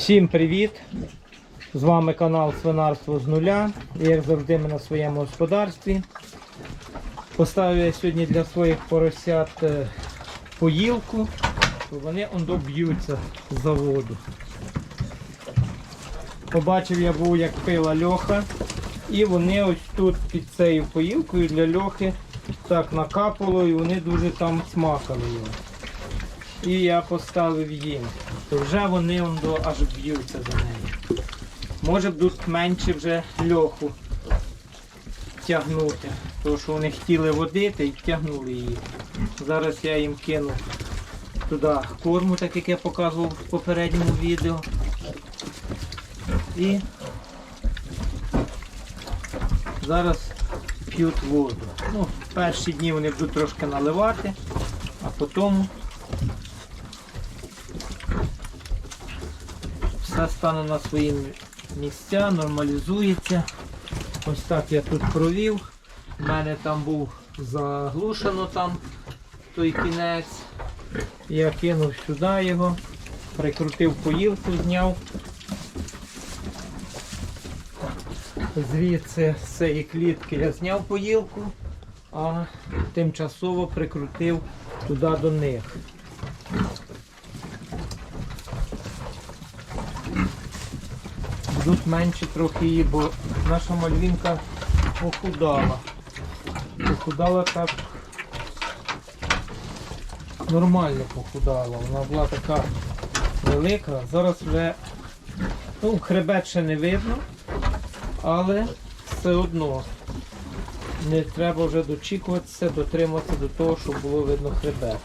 Всім привіт! З вами канал Свинарство з нуля. І, Як завжди ми на своєму господарстві. Поставив я сьогодні для своїх поросят е, поїлку, вони ондо з заводу. Побачив я був, як пила льоха, і вони ось тут під цією поїлкою для льохи так накапало і вони дуже там смакали його. І я поставив їм. То вже вони аж б'ються за нею. Може будуть менше вже льоху тягнути. Тому що вони хотіли водити і тягнули її. Зараз я їм кину туди корму, так як я показував в попередньому відео. І зараз п'ють воду. Ну, перші дні вони будуть трошки наливати, а потім все стане на свої місця, нормалізується. Ось так я тут провів. У мене там був заглушено там той кінець. Я кинув сюди його, прикрутив поїлку, зняв. Звідси з цієї клітки я зняв поїлку, а тимчасово прикрутив туди до них. Будуть менше трохи її, бо наша мальвінка похудала. Похудала так нормально похудала. Вона була така велика. Зараз вже ну, хребет ще не видно, але все одно не треба вже дочікуватися, дотриматися до того, щоб було видно хребет.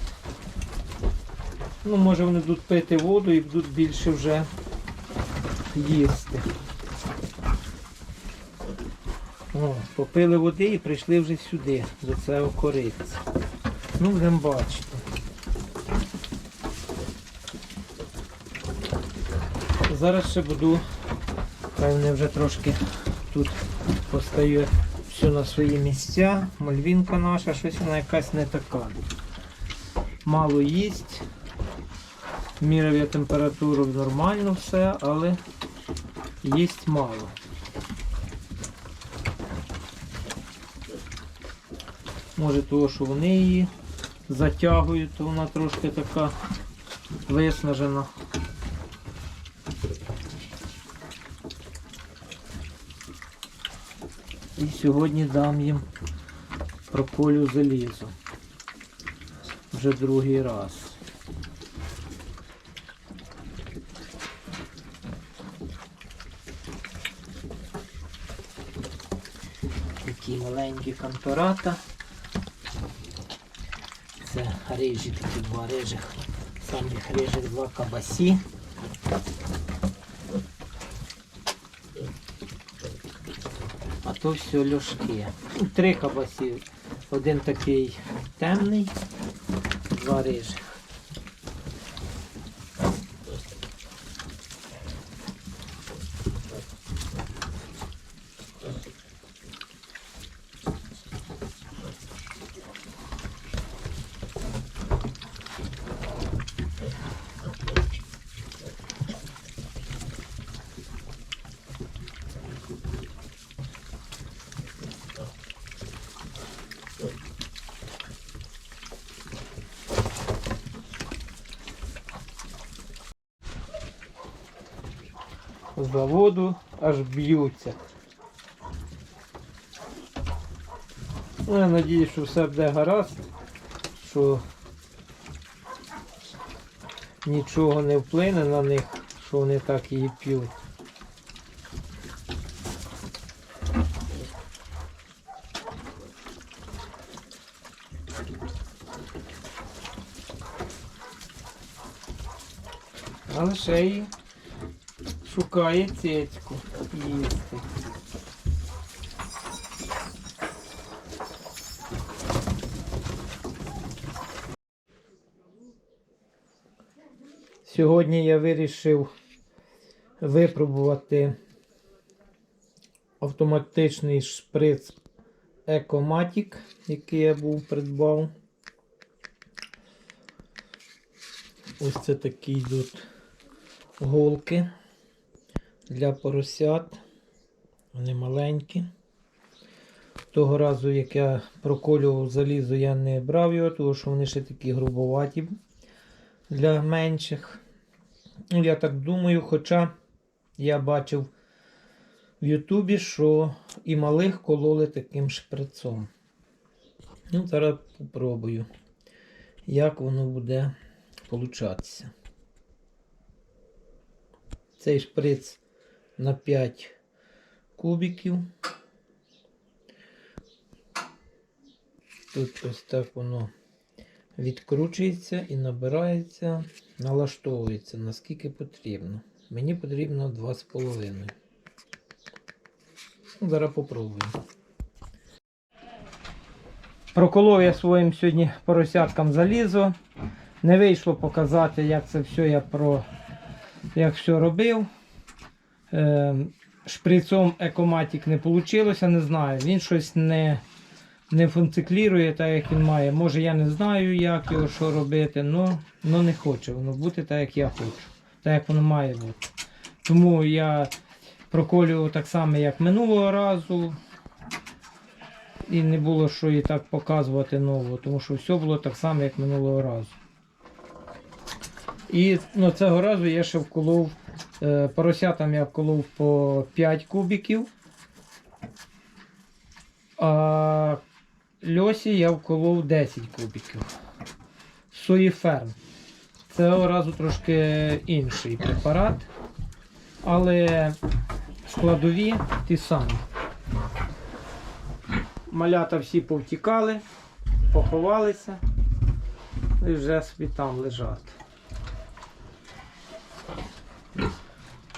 Ну, може вони будуть пити воду і будуть більше вже їсти. О, попили води і прийшли вже сюди, до цього кориця. Ну, будемо бачити. Зараз ще буду, хай вони вже трошки тут постає все на свої місця. Мальвінка наша, щось вона якась не така. Мало їсть. Міряв я температуру нормально все, але їсть мало. Може того, що вони її затягують, то вона трошки така виснажена. І сьогодні дам їм проколю залізо. Вже другий раз. Такі маленькі кантората. Це рижі такі два рижих. Самих рижих два кабасі. А то все льошки. Ну, Три кабасі. Один такий темний, два рижих. Заводу аж б'ються. Ну, я надіюсь, що все буде гаразд, що нічого не вплине на них, що вони так її п'ють. Але ще й шукає цецьку їсти. Сьогодні я вирішив випробувати автоматичний шприц Ecomatic, який я був придбав. Ось це такі йдуть голки для поросят. Вони маленькі. Того разу, як я проколював залізо, я не брав його, тому що вони ще такі грубоваті для менших. Ну, я так думаю, хоча я бачив в Ютубі, що і малих кололи таким шприцом. Ну, зараз попробую, як воно буде получатися. Цей шприц на 5 кубиків. Тут ось так воно відкручується і набирається, налаштовується наскільки потрібно. Мені потрібно 2,5. Ну, Зараз попробую. Проколов я своїм сьогодні поросяткам залізо. Не вийшло показати, як це все я про як все робив. Е, шприцом екоматік не вийшло, не знаю. Він щось не, не функціклірує так, як він має. Може я не знаю, як його що робити, але ну, не хоче воно бути так, як я хочу. Так як воно має бути. Тому я проколював так само, як минулого разу. І не було що і так показувати нового, тому що все було так само, як минулого разу. І ну, цього разу я ще вколов поросятам я вколов по 5 кубиків. А льосі я вколов 10 кубиків. Суїферм. Цього разу трошки інший препарат, але складові ті самі. Малята всі повтікали, поховалися і вже собі там лежать.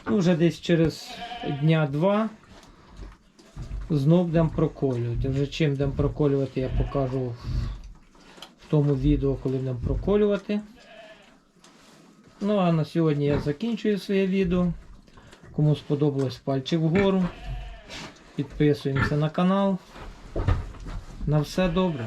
Ну, вже десь через дня-два знов будемо проколювати. Вже чим будемо проколювати, я покажу в тому відео, коли будемо проколювати. Ну а на сьогодні я закінчую своє відео. Кому сподобалось пальчик вгору. Підписуємося на канал. На все добре.